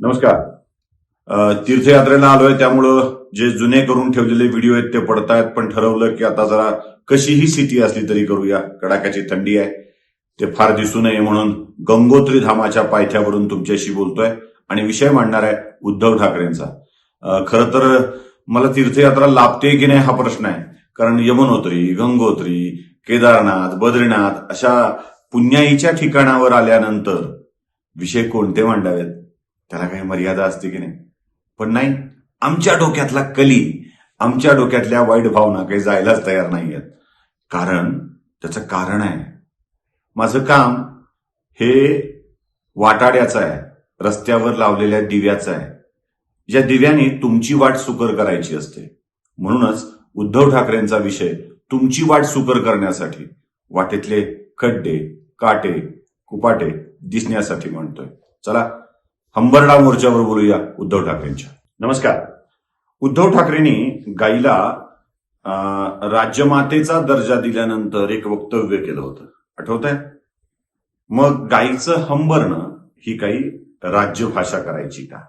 नमस्कार. तीर्थयात्रेला आलोय त्यामुळं जे जुने करून ठेवलेले व्हिडिओ आहेत ते पडतायत पण ठरवलं की आता जरा कशीही स्थिती असली तरी करूया. कडाक्याची थंडी आहे. ते फार दिसू नये म्हणून गंगोत्री धामाच्या पायथ्यावरून तुमच्याशी बोलतोय. आणि विषय मांडणार आहे उद्धव ठाकरेंचा. खरं तर मला तीर्थयात्रा लाभते की नाही हा प्रश्न आहे. कारण यमुनोत्री गंगोत्री केदारनाथ बद्रीनाथ अशा पुण्याईच्या ठिकाणावर आल्यानंतर विषय कोणते मांडावेत? त्याला काही मर्यादा असते की नाही? पण नाही आमच्या डोक्यातला कली आमच्या डोक्यातल्या वाईट भावना काही जायलाच तयार नाही आहेत. कारण त्याचं कारण आहे. माझं काम हे वाटाड्याचं आहे रस्त्यावर लावलेल्या दिव्याचं आहे. ज्या दिव्याने तुमची वाट सुकर करायची असते. म्हणूनच उद्धव ठाकरेंचा विषय तुमची वाट सुकर करण्यासाठी वाटेतले खड्डे काटे कुपाटे दिसण्यासाठी म्हणतोय. चला हंबरडा मोर्चावर बोलूया उद्धव ठाकरेंच्या. नमस्कार. उद्धव ठाकरेंनी गाईला राज्यमातेचा दर्जा दिल्यानंतर एक वक्तव्य केलं होतं. आठवत आहे मग गाईचं हंबरणं ही काही राज्यभाषा करायची का?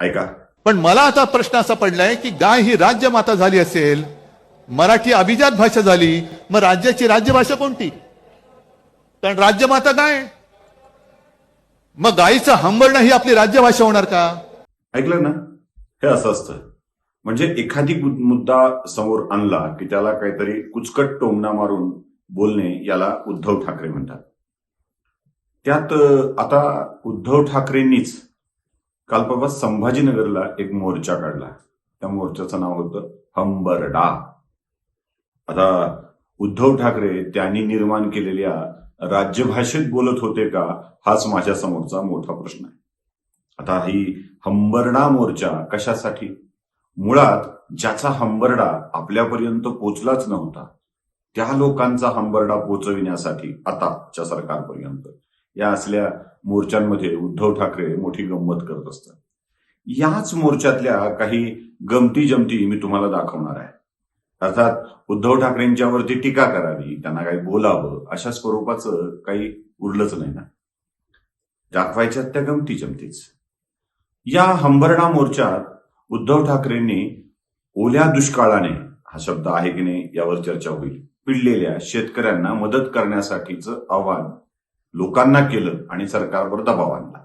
ऐका. पण मला आता प्रश्न असा पडलाय की गाय ही राज्यमाता झाली असेल मराठी अभिजात भाषा झाली मग राज्याची राज्यभाषा कोणती? कारण राज्यमाता गाय मग गायीचं हंबरणं ही आपली राज्यभाषा होणार का? ऐकलं ना? हे असं असतं. म्हणजे एखादी मुद्दा समोर आणला की त्याला काहीतरी कुचकट टोमणा मारून बोलणे याला उद्धव ठाकरे म्हणतात. त्यात आता उद्धव ठाकरेंनीच काल परवा संभाजीनगरला एक मोर्चा काढला. त्या मोर्चाचं नाव होतं हंबरडा. आता उद्धव ठाकरे त्यांनी निर्माण केलेल्या राज्यभाषेत बोलत होते का? हाच माझ्या समोरचा मोठा प्रश्न आहे. आता ही हंबरडा मोर्चा कशासाठी? मुळात ज्याचा हंबरडा आपल्यापर्यंत पोचलाच नव्हता त्या लोकांचा हंबरडा पोचविण्यासाठी आताच्या सरकारपर्यंत. या असल्या मोर्चांमध्ये उद्धव ठाकरे मोठी गंमत करत असतात. याच मोर्चातल्या काही गमती जमती मी तुम्हाला दाखवणार आहे. अर्थात उद्धव ठाकरेंच्यावरती टीका करावी त्यांना काही बोलावं अशा स्वरूपाचं काही उरलंच नाही ना. दाखवायच्या त्या गमती जमतीच. या हंबरणा मोर्चात उद्धव ठाकरेंनी ओल्या दुष्काळाने हा शब्द आहे की नाही यावर चर्चा होईल पिडलेल्या शेतकऱ्यांना मदत करण्यासाठीचं आव्हान लोकांना केलं आणि सरकारवर दबाव आणला.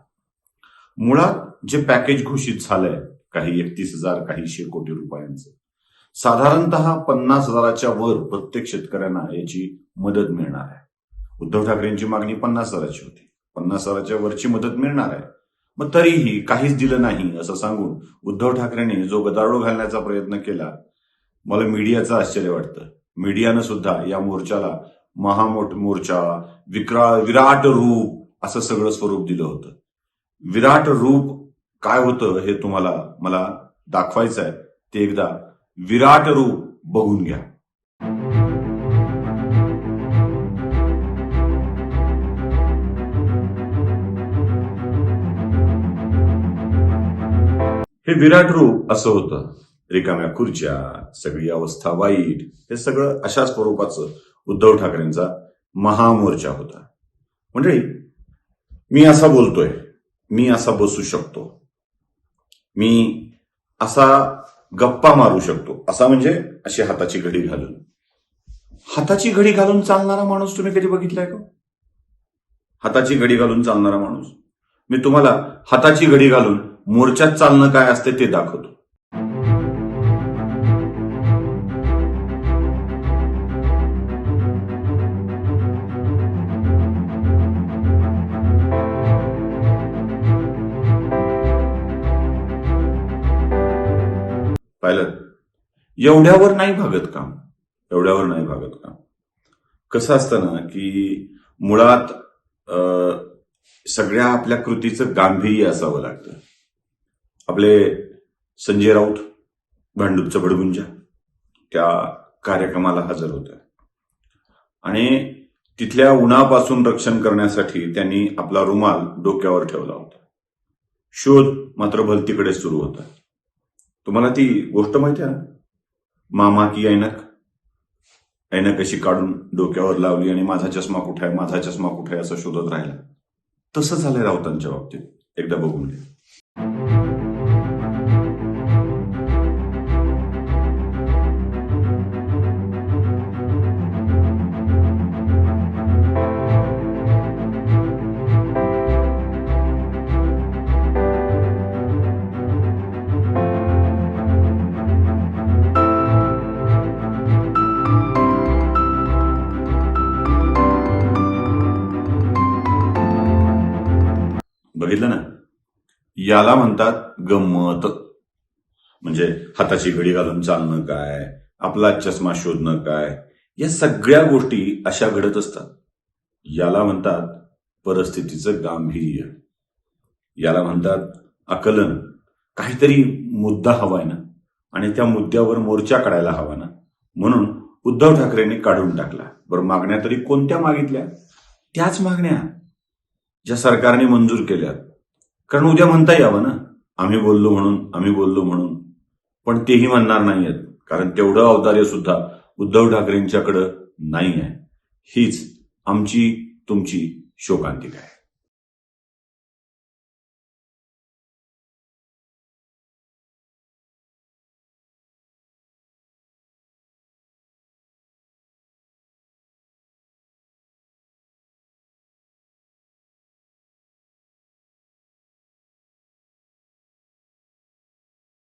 मुळात जे पॅकेज घोषित झालंय काही एकतीस हजार काही शे कोटी रुपयांचं साधारणतः पन्नास हजाराच्या वर प्रत्येक शेतकऱ्यांना याची मदत मिळणार आहे. उद्धव ठाकरेंची मागणी पन्नास हजाराची होती. पन्नास हजाराच्या वरची मदत मिळणार आहे. मग तरीही काहीच दिलं नाही असं सांगून उद्धव ठाकरेंनी जो गदारोळ घालण्याचा प्रयत्न केला मला मीडियाचं आश्चर्य वाटतं. मीडियानं सुद्धा या मोर्चाला महामोठ मोर्चा विक्रा विराट रूप असं सगळं स्वरूप दिलं होतं. विराट रूप काय होतं हे तुम्हाला मला दाखवायचं आहे ते एकदा विराट रूप बघून घ्या. हे विराट रूप असं होतं. रिकाम्या खुर्च्या सगळी अवस्था वाईट हे सगळं अशा स्वरूपाचं उद्धव ठाकरेंचा महामोर्चा होता. म्हणजे मी असा बोलतोय. मी असा बसू शकतो. मी असा गप्पा मारू शकतो. असा म्हणजे अशी हाताची घडी घालून. हाताची घडी घालून चालणारा माणूस तुम्ही कधी बघितलाय का? हाताची घडी घालून चालणारा माणूस. मी तुम्हाला हाताची घडी घालून मोर्चात चालणं काय असते ते दाखवतो. पाहिलं. एवढ्यावर नाही भागत काम. एवढ्यावर नाही भागत काम. कसं असतं ना की मुळात अं, सगळ्या आपल्या कृतीचं गांभीर्य असावं लागतं. आपले संजय राऊत भांडूपचं भडगुंजा त्या कार्यक्रमाला हजर होत्या. आणि तिथल्या उन्हापासून रक्षण करण्यासाठी त्यांनी आपला रुमाल डोक्यावर ठेवला होता. शोध मात्र भलतीकडे सुरू होता. तुम्हाला ती गोष्ट माहिती आहे ना? मामा की ऐनक? ऐनक अशी काढून डोक्यावर लावली आणि माझा चष्मा कुठे आहे माझा चष्मा कुठे आहे असं शोधत राहिला. तसं झालंय राऊतांच्या बाबतीत. एकदा बघून घ्या. याला म्हणतात गंमत. म्हणजे हाताची घडी घालून चालणं काय आपला चष्मा शोधणं काय या सगळ्या गोष्टी अशा घडत असतात. याला म्हणतात परिस्थितीचं गांभीर्य. याला म्हणतात आकलन. काहीतरी मुद्दा हवाय ना आणि त्या मुद्द्यावर मोर्चा काढायला हवा ना म्हणून उद्धव ठाकरेंनी काढून टाकला. बरं मागण्या तरी कोणत्या मागितल्या? त्याच मागण्या ज्या सरकारने मंजूर केल्या कारण उद्या म्हणता यावं ना. आम्ही बोललो म्हणून आम्ही बोललो म्हणून. पण तेही म्हणणार नाहीयेत. कारण तेवढं औदार्य सुद्धा उद्धव ठाकरेंच्याकडं नाही आहे हीच आमची तुमची शोकांतिका आहे.